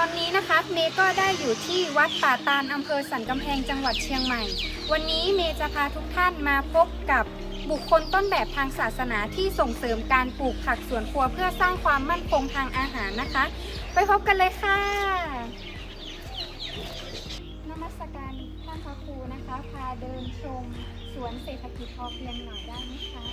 อนนี้นะคะเมย์ก็ได้อยู่ที่วัดป่าตาลอำเภอสันกำแพงจังหวัดเชียงใหม่ วันนี้เมย์จะพาทุกท่านมาพบกับบุคคลต้นแบบทางศาสนาที่ส่งเสริมการปลูกผักสวนครัวเพื่อสร้างความมั่นคงทางอาหารนะคะ ไปพบกันเลยค่ะ นมัสการท่านพระครูนะคะ พาเดินชมสวนเศรษฐกิจพอเพียงหน่อยได้ไหมคะ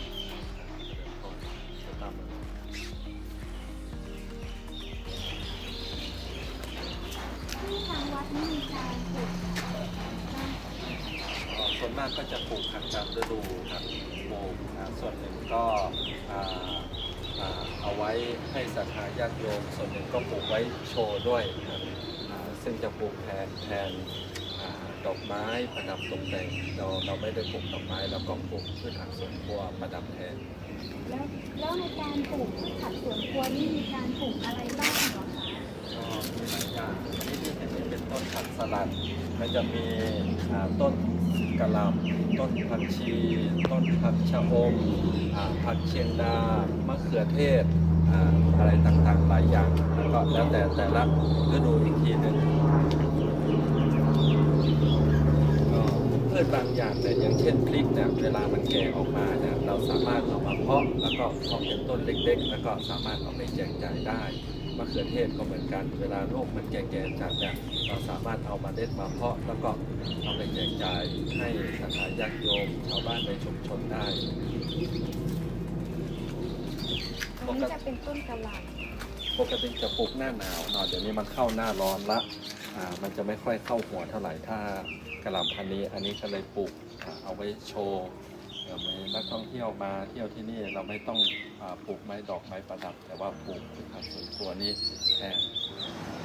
ส่วนมากก็จะปลูกผักตามฤดูครับปลูกส่วนหนึ่งก็เอาไว้ให้ศรัทธาญาติโยม ส่วนหนึ่งก็ปลูกไว้โชว์ด้วยครับซึ่งจะปลูกแทนแทนดอกไม้ประดับตกแต่งเราเราไม่ได้ปลูกดอกไม้เราก็ปลูกพืชผักสวนครัวประดับแทนแล้วแล้วในการปลูกพืชผักสวนครัวนี่มีการปลูกอะไรบ้าง มีหลายอย่างนี่ที่เห็นนี่เป็นต้นผักสลัดมันจะมีต้นกะหล่ำต้นผักชี ต้นผักชะอมอ่าผักเชียงดามะเขือเทศอะไรต่างๆหลายอย่างแล้วก็แล้วแต่แต่ละฤดูอีกทีหนึ่งก็พืชบางอย่างเนี่ยอย่างเช่นพริกเนี่ยเวลามันแก่ออกมาเนี่ยเราสามารถเอามาเพาะแล้วก็เพาะเป็นต้นเล็กๆ แล้วก็สามารถเอาไปแจกจ่ายได้ มะเขือเทศก็เหมือนกัน เวลาโรคมันแก่ๆจัดเนี่ยเราสามารถเอามาเด็ดมาเพาะ แล้วก็เอาไปแจกจ่ายให้สถานญาติโยมชาวบ้านในชุมชนได้ตรงนี้จะเป็นต้นกระหล่ปกติจะปลูกหน้าหนาวเนาะเดี๋ยวนี้มันเข้าหน้าร้อนละอ่ามันจะไม่ค่อยเข้าหัวเท่าไหร่ถ้ากระหล่ำพันนี้ อันนี้ก็เลยปลูกเอาไว้โชว์ มีนักท่องเที่ยวมาเที่ยวที่นี่เราไม่ต้องอปลูกไม้ดอกไม้ประดับ แต่ว่าปลูกผักสวนครัวนี้แทน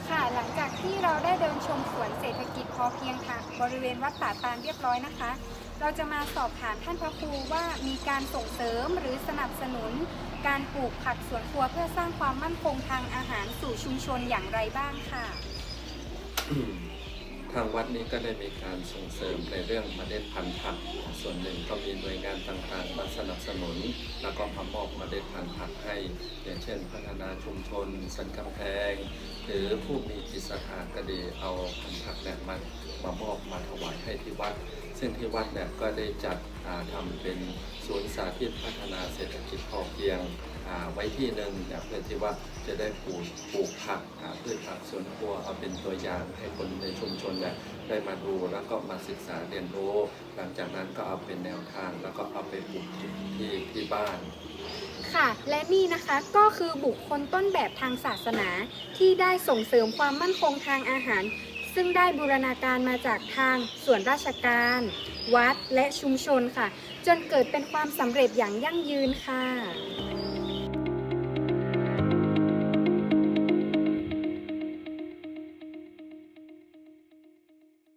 ค่ะหลังจากที่เราได้เดินชมสวนเศรษฐกิจพอเพียงค่ะบริเวณวัดป่าตาลเรียบร้อยนะคะ เราจะมาสอบถามท่านพระครูว่ามีการส่งเสริมหรือสนับสนุน การปลูกผักสวนครัวเพื่อสร้างความมั่นคงทางอาหารสู่ชุมชนอย่างไรบ้างค่ะ ทางวัดนี้ก็ได้มีการส่งเสริมในเรื่องมเมล็ดพันธุ์ผัก ส่วนหนึ่งก็มีหน่วยงานต่างๆ มาสนับสนุน แล้วก็มามอบเมล็ดพันธุ์ผักให้ อย่างเช่น พัฒนาชุมชน สันกำแพง หรือผู้มีจิตศรัทธาก็ดีเอาพันธุ์ผักเนี่ยมามามอบมาถวายให้ที่วัด ซึ่งที่วัดเนี่ยก็ได้จัดอ่าทำเป็นศูนย์สาธิตพัฒนาเศรษฐกิจพอเพียง ไว้ที่หนึ่งเนี่ยเพื่อที่ว่าจะได้ปลูกปลูกผักอ่าพืชผักสวนครัวเอาเป็นตัวอย่างให้คนในชุมชนเนี่ยได้มาดูแล้วก็มาศึกษาเรียนรู้ หลังจากนั้นก็เอาเป็นแนวทางแล้วก็เอาไปปลูกที่ที่บ้านค่ะ และนี่นะคะก็คือบุคคลต้นแบบทางศาสนา ที่ได้ส่งเสริมความมั่นคงทางอาหาร ซึ่งได้บูรณาการมาจากทางส่วนราชการ วัดและชุมชนค่ะ จนเกิดเป็นความสำเร็จอย่างยั่งยืนค่ะ